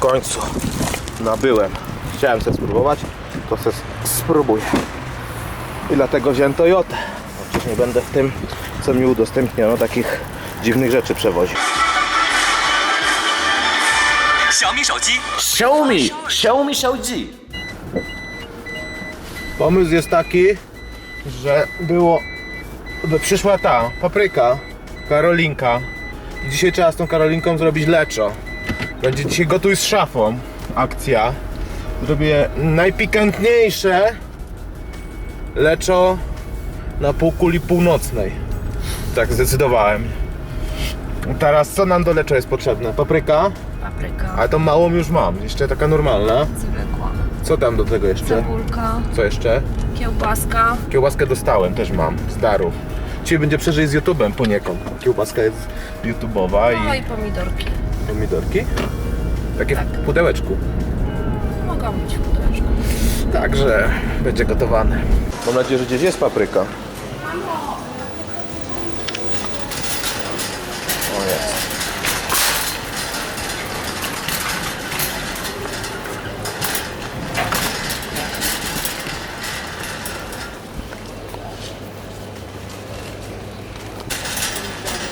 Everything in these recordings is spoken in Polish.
końcu nabyłem. Chciałem sobie spróbować, to sobie spróbuję. I dlatego wziąłem Toyotę. Bo Wcześniej będę w tym, co mi udostępniono, takich dziwnych rzeczy przewoził. 小米手机 Xiaomi, Xiaomi 手机。 Pomysł jest taki, że było. by Przyszła ta papryka, Karolinka. I dzisiaj trzeba z tą Karolinką zrobić leczo. Będzie dzisiaj gotuj z szafą akcja. Zrobię najpikantniejsze leczo na półkuli północnej. Tak zdecydowałem. Teraz co nam do lecza jest potrzebne? Papryka, Papryka, ale tą małą już mam. Jeszcze taka normalna. zwykła, Co tam do tego jeszcze? cebulka, Co jeszcze? kiełbaska, Kiełbaskę dostałem, też mam, z darów. Dzisiaj będzie przeżyć z YouTube'em poniekąd. Kiełbaska jest YouTube'owa no i i pomidorki. Pomidorki. Takie Tak. w pudełeczku. Mogą być w pudełeczku. Także będzie gotowane. Mam nadzieję, że gdzieś jest papryka. O jest.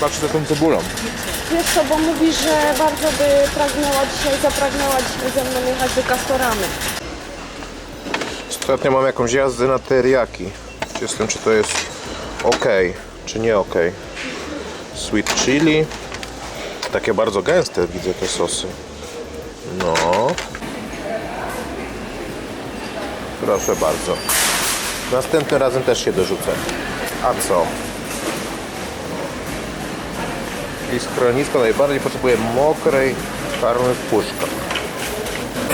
Patrzę za tą cebulą. Wiesz bo mówi, że bardzo by pragnęła dzisiaj, zapragnęła dzisiaj ze mną jechać do Castoramy. Ostatnio mam jakąś jazdę na teriyaki. Jestem, czy to jest ok, czy nie ok. Sweet chili. Takie bardzo gęste widzę te sosy. No. Proszę bardzo. Następnym razem też się dorzucę. A co? I schronisko najbardziej potrzebuje mokrej farmy w puszkach.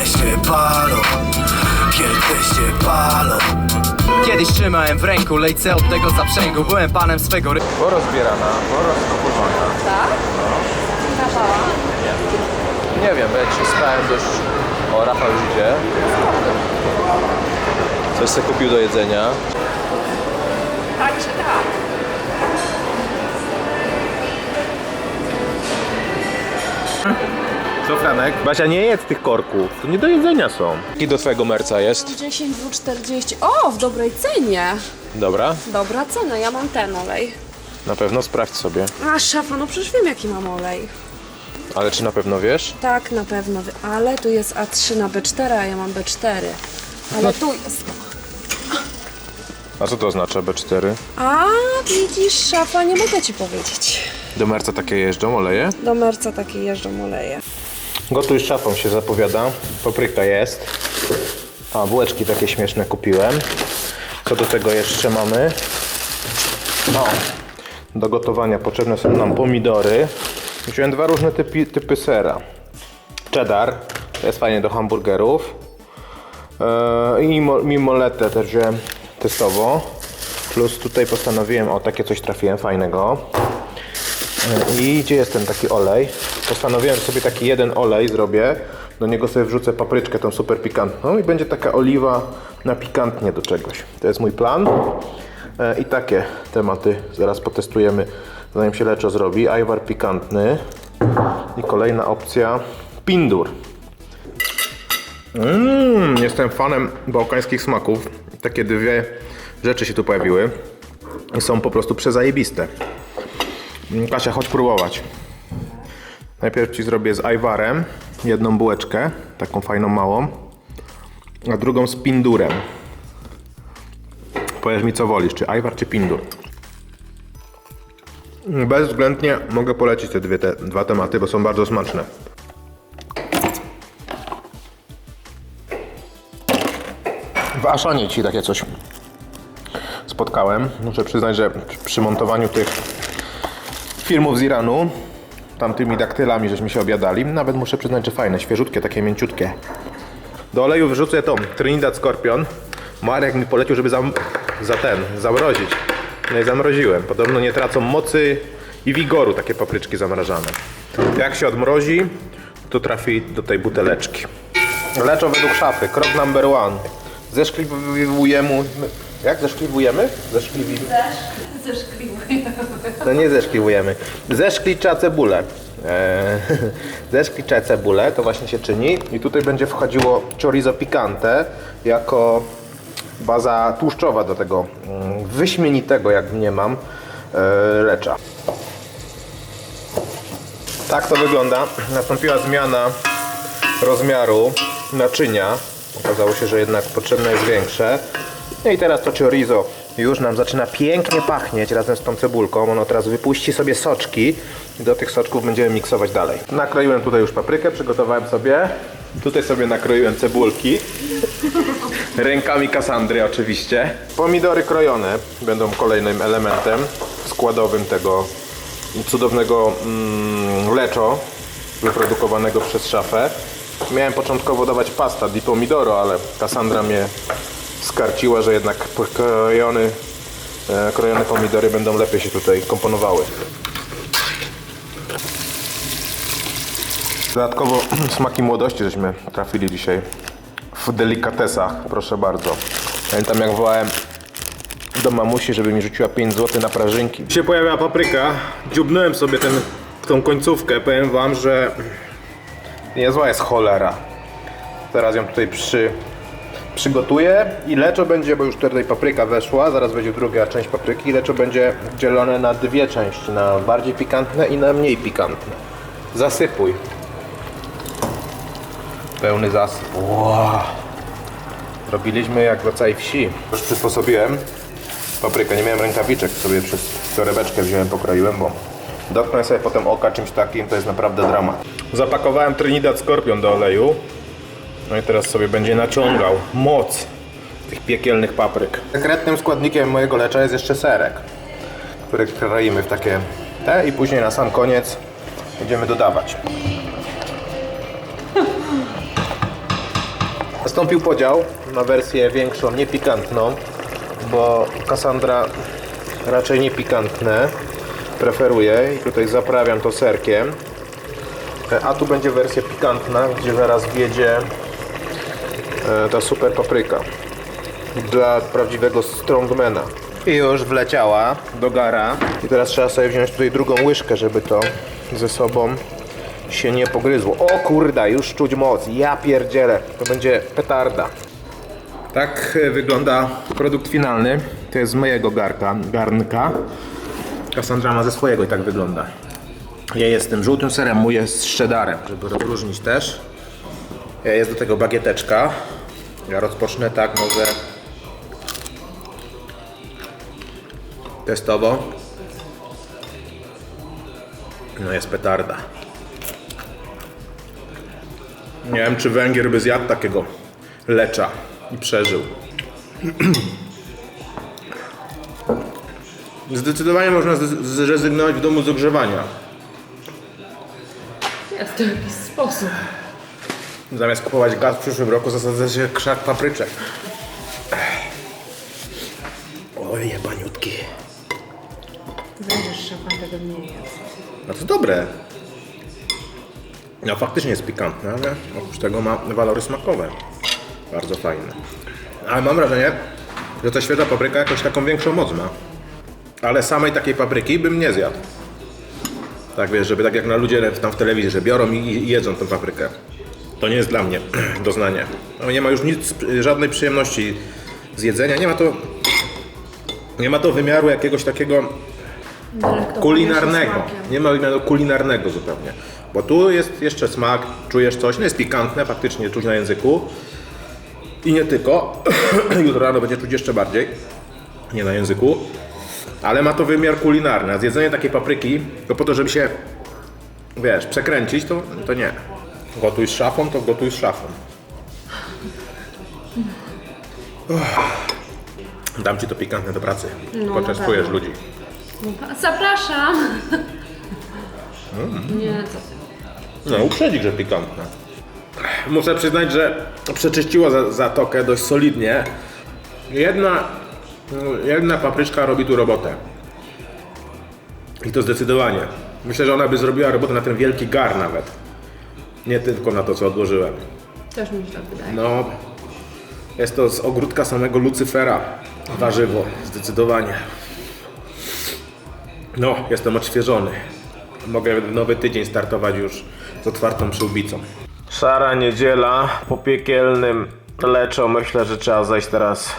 się palą, kiedy się palą Kiedyś trzymałem w ręku lejce od tego zaprzęgu Byłem panem swego ry... Porozbierana, porozkupowana. Tak? Nawała? Nie wiem, bo ja dzisiaj spałem dość... O, Rafał już idzie. Coś sobie kupił do jedzenia. Tak czy tak? Co, Franek? Basia, nie jedz tych korków. To nie do jedzenia są. I do twojego merca jest. 10 w 40. O, w dobrej cenie. Dobra, Dobra cena, ja mam ten olej. na pewno sprawdź sobie. A szafa, no przecież wiem jaki mam olej. Ale czy na pewno wiesz? Tak, na pewno, wy- ale tu jest A3 na B4, a ja mam B4. Ale tu jest. A co to oznacza B4? A, widzisz, szafa, nie mogę ci powiedzieć. Do merca takie jeżdżą oleje? Do merca takie jeżdżą oleje. Gotuj z szafą się zapowiada. Papryka jest. A, bułeczki takie śmieszne kupiłem. Co do tego jeszcze mamy? O, do gotowania potrzebne są nam pomidory. Wziąłem dwa różne typy, typy sera. Cheddar, to jest fajnie do hamburgerów. Eee, I mo- mimoletę też wziąłem testowo. Plus tutaj postanowiłem, o takie coś trafiłem fajnego. I gdzie jest ten taki olej? Postanowiłem sobie taki jeden olej zrobię. Do niego sobie wrzucę papryczkę tą super pikantną i będzie taka oliwa na pikantnie do czegoś. To jest mój plan. E, I takie tematy zaraz potestujemy, zanim się leczo zrobi. Ajwar pikantny. I kolejna opcja pindur. Mmm, jestem fanem bałkańskich smaków. Takie dwie rzeczy się tu pojawiły. I są po prostu przezajebiste. Kasia, chodź próbować. Najpierw Ci zrobię z ajwarem jedną bułeczkę, taką fajną małą, a drugą z pindurem. Powiedz mi co wolisz, czy ajwar, czy pindur. Bezwzględnie mogę polecić te, dwie, te dwa tematy, bo są bardzo smaczne. W Aszonie Ci takie coś spotkałem. Muszę przyznać, że przy montowaniu tych filmów z Iranu. Tamtymi daktylami żeśmy się obiadali. Nawet muszę przyznać, że fajne, świeżutkie, takie mięciutkie. Do oleju wrzucę tą Trinidad Scorpion. Marek mi polecił, żeby za ten, zamrozić. No i zamroziłem. Podobno nie tracą mocy i wigoru takie papryczki zamrażane. Jak się odmrozi, to trafi do tej buteleczki. Leczo według szafy. Krok number one. Zeszklifujemy Jak zeszkliwujemy? Zeszkliwi... No nie zeszkliwujemy. Zeszklicza cebulę. Eee, zeszklicza cebulę, to właśnie się czyni. I tutaj będzie wchodziło chorizo picante jako baza tłuszczowa do tego mm, wyśmienitego, jak nie mam, e, lecza. Tak to wygląda. Nastąpiła zmiana rozmiaru naczynia. Okazało się, że jednak potrzebne jest większe. No i teraz to chorizo już nam zaczyna pięknie pachnieć razem z tą cebulką. Ono teraz wypuści sobie soczki i do tych soczków będziemy miksować dalej. Nakroiłem tutaj już paprykę, przygotowałem sobie. Tutaj sobie nakroiłem cebulki. Rękami Kasandry oczywiście. Pomidory krojone będą kolejnym elementem składowym tego cudownego mm, leczo wyprodukowanego przez szafę. Miałem początkowo dawać pasta di pomidoro, ale Cassandra mnie skarciła, że jednak krojony, e, krojone pomidory będą lepiej się tutaj komponowały. Dodatkowo smaki młodości żeśmy trafili dzisiaj w delikatesach, proszę bardzo. Pamiętam jak wołałem do mamusi, żeby mi rzuciła 5 zł na prażynki. Się pojawia papryka, dziubnąłem sobie ten, tą końcówkę, powiem wam, że niezła jest cholera. Teraz ją tutaj przy, przygotuję i leczo będzie, bo już tutaj papryka weszła, zaraz będzie druga część papryki. Leczo będzie dzielone na dwie części, na bardziej pikantne i na mniej pikantne. Zasypuj. Pełny zasyp. Wow. Robiliśmy jak w całej wsi. Już przysposobiłem paprykę. Nie miałem rękawiczek, sobie przez torebeczkę wziąłem, pokroiłem, bo dotknę sobie potem oka czymś takim, to jest naprawdę dramat. Zapakowałem Trinidad Scorpion do oleju. No i teraz sobie będzie naciągał moc tych piekielnych papryk. Sekretnym składnikiem mojego lecza jest jeszcze serek, który kroimy w takie te i później na sam koniec będziemy dodawać. Nastąpił podział na wersję większą, niepikantną, bo Cassandra raczej niepikantne preferuje i tutaj zaprawiam to serkiem. A tu będzie wersja pikantna, gdzie zaraz wjedzie e, ta super papryka dla prawdziwego strongmana. I już wleciała do gara. I teraz trzeba sobie wziąć tutaj drugą łyżkę, żeby to ze sobą się nie pogryzło. O kurda, już czuć moc. Ja pierdzielę. To będzie petarda. Tak e, wygląda produkt finalny. To jest z mojego garka, garnka. Cassandra ma ze swojego i tak wygląda. Ja jestem żółtym serem, mój jest z cheddarem, żeby rozróżnić też. Ja jest do tego bagieteczka. Ja rozpocznę tak może testowo. No jest petarda. Nie wiem, czy Węgier by zjadł takiego lecza i przeżył. Zdecydowanie można zrezygnować w domu z ogrzewania. Jest to jakiś sposób. Zamiast kupować gaz w przyszłym roku, zasadzę się krzak papryczek. Oj, jebaniutki. Będziesz szefem tego nie jest. No to dobre. No faktycznie jest pikantne, ale oprócz tego ma walory smakowe. Bardzo fajne. Ale mam wrażenie, że ta świeża papryka jakoś taką większą moc ma. Ale samej takiej papryki bym nie zjadł. Tak wiesz, żeby tak jak na ludzie tam w telewizji, że biorą i i jedzą tę paprykę. To nie jest dla mnie doznanie. No, nie ma już nic, żadnej przyjemności z jedzenia. Nie ma to, nie ma to wymiaru jakiegoś takiego kulinarnego. Nie ma wymiaru kulinarnego zupełnie. Bo tu jest jeszcze smak, czujesz coś, no jest pikantne, faktycznie czuć na języku. I nie tylko. Jutro rano będzie czuć jeszcze bardziej. Nie na języku. Ale ma to wymiar kulinarny. A zjedzenie takiej papryki, to po to, żeby się, wiesz, przekręcić, to, to nie. Gotuj z szafą, to gotuj z szafą. Uff. Dam ci to pikantne do pracy. No, Poczęstujesz pewno. ludzi. Zapraszam! Mm. Nie, co ty. No, uprzedzik, że pikantne. Muszę przyznać, że przeczyściło za, zatokę dość solidnie. Jedna, jedna papryczka robi tu robotę. I to zdecydowanie. Myślę, że ona by zrobiła robotę na ten wielki gar nawet. Nie tylko na to, co odłożyłem. Też mi się tak wydaje. No, jest to z ogródka samego Lucyfera. Warzywo, zdecydowanie. No, jestem odświeżony. Mogę nowy tydzień startować już z otwartą przyłbicą. Szara niedziela po piekielnym leczo. Myślę, że trzeba zejść teraz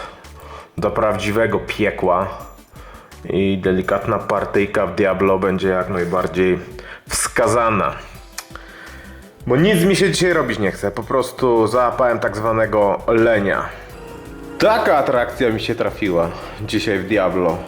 do prawdziwego piekła. I delikatna partyjka w Diablo będzie jak najbardziej wskazana. Bo nic mi się dzisiaj robić nie chce. Po prostu załapałem tak zwanego lenia. Taka atrakcja mi się trafiła dzisiaj w Diablo.